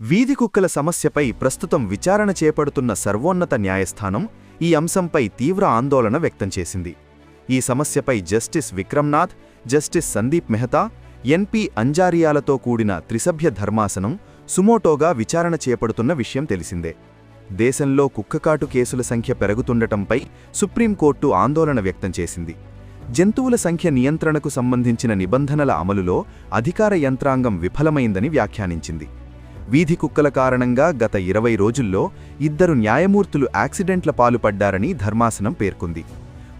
వీధి కుక్కల సమస్యపై ప్రస్తుతం విచారణ చేపడుతున్న సర్వోన్నత న్యాయస్థానం ఈ అంశంపై తీవ్ర ఆందోళన వ్యక్తం చేసింది. ఈ సమస్యపై justice Vikramnath justice Sandeep Mehta N P అంజారియాలతో కూడిన త్రిసభ్య ధర్మాసనం సుమోటోగా విచారణ చేపడుతున్న విషయం తెలిసిందే. దేశంలో కుక్కకాటు కేసుల సంఖ్య పెరుగుతుండటంపై సుప్రీంకోర్టు ఆందోళన వ్యక్తం చేసింది. జంతువుల సంఖ్య నియంత్రణకు సంబంధించిన నిబంధనల అమలులో అధికార యంత్రాంగం విఫలమైందని వ్యాఖ్యానించింది. వీధి కుక్కల కారణంగా గత ఇరవై రోజుల్లో ఇద్దరు న్యాయమూర్తులు యాక్సిడెంట్ల పాలుపడ్డారని ధర్మాసనం పేర్కొంది.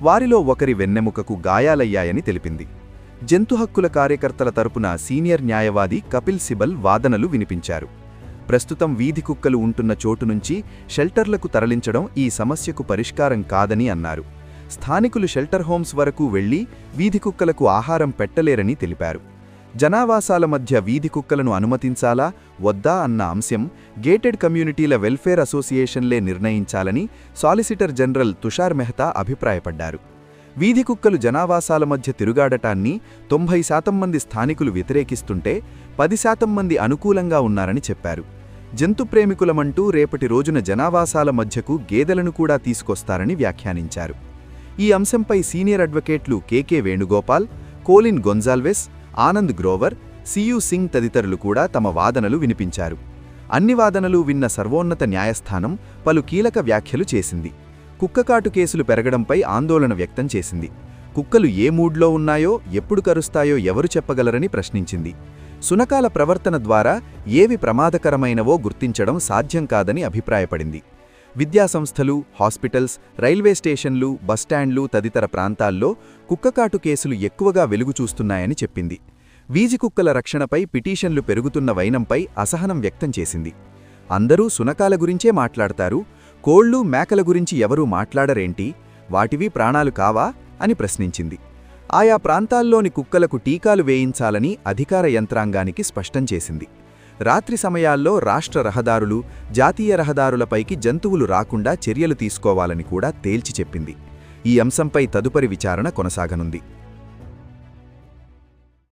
వారిలో ఒకరి వెన్నెముకకు గాయాలయ్యాయని తెలిపింది. జంతు హక్కుల కార్యకర్తల తరపున సీనియర్ న్యాయవాది కపిల్ సిబల్ వాదనలు వినిపించారు. ప్రస్తుతం వీధి కుక్కలు ఉంటున్న చోటు నుంచి షెల్టర్లకు తరలించడం ఈ సమస్యకు పరిష్కారం కాదని అన్నారు. స్థానికులు షెల్టర్ హోమ్స్ వరకు వెళ్ళి వీధి కుక్కలకు ఆహారం పెట్టలేరని తెలిపారు. జనావాసాల మధ్య వీధి కుక్కలను అనుమతించాలా? వద్దా అన్న అంశం గేటెడ్ కమ్యూనిటీల వెల్ఫేర్ అసోసియేషన్లే నిర్ణయించాలని సాలిసిటర్ జనరల్ తుషార్ మెహతా అభిప్రాయపడ్డారు. వీధి కుక్కలు జనావాసాల మధ్య తిరుగాడటాన్ని తొంభై శాతం మంది స్థానికులు వ్యతిరేకిస్తుంటే పది శాతం మంది అనుకూలంగా ఉన్నారని చెప్పారు. జంతు ప్రేమికులమంటూ రేపటి రోజున జనావాసాల మధ్యకు గేదెలను కూడా తీసుకొస్తారని వ్యాఖ్యానించారు. ఈ అంశంపై senior అడ్వకేట్లు K K Venugopal Colin Gonsalves Anand Grover C U Singh తదితరులు కూడా తమ వాదనలు వినిపించారు. అన్ని వాదనలు విన్న సర్వోన్నత న్యాయస్థానం పలు కీలక వ్యాఖ్యలు చేసింది. కుక్కకాటు కేసులు పెరగడంపై ఆందోళన వ్యక్తం చేసింది. కుక్కలు ఏ మూడ్లో ఉన్నాయో ఎప్పుడు కరుస్తాయో ఎవరు చెప్పగలరని ప్రశ్నించింది. సునకాల ప్రవర్తన ద్వారా ఏవి ప్రమాదకరమైనవో గుర్తించడం సాధ్యం కాదని అభిప్రాయపడింది. విద్యాసంస్థలు హాస్పిటల్స్ రైల్వే స్టేషన్లు బస్టాండ్లు తదితర ప్రాంతాల్లో కుక్కకాటు కేసులు ఎక్కువగా వెలుగు చూస్తున్నాయని చెప్పింది. వీజి కుక్కల రక్షణపై పిటిషన్లు పెరుగుతున్న వైనంపై అసహనం వ్యక్తం చేసింది. అందరూ సునకాల గురించే మాట్లాడతారు కోళ్ళు మేకల గురించి ఎవరూ మాట్లాడరేంటి వాటివి ప్రాణాలు కావా అని ప్రశ్నించింది. ఆయా ప్రాంతాల్లోని కుక్కలకు టీకాలు వేయించాలని అధికార యంత్రాంగానికి స్పష్టం చేసింది. రాత్రి సమయాల్లో రాష్ట్ర రహదారులు జాతీయ రహదారులపైకి జంతువులు రాకుండా చర్యలు తీసుకోవాలని కూడా తేల్చి చెప్పింది. ఈ అంశంపై తదుపరి విచారణ కొనసాగనుంది.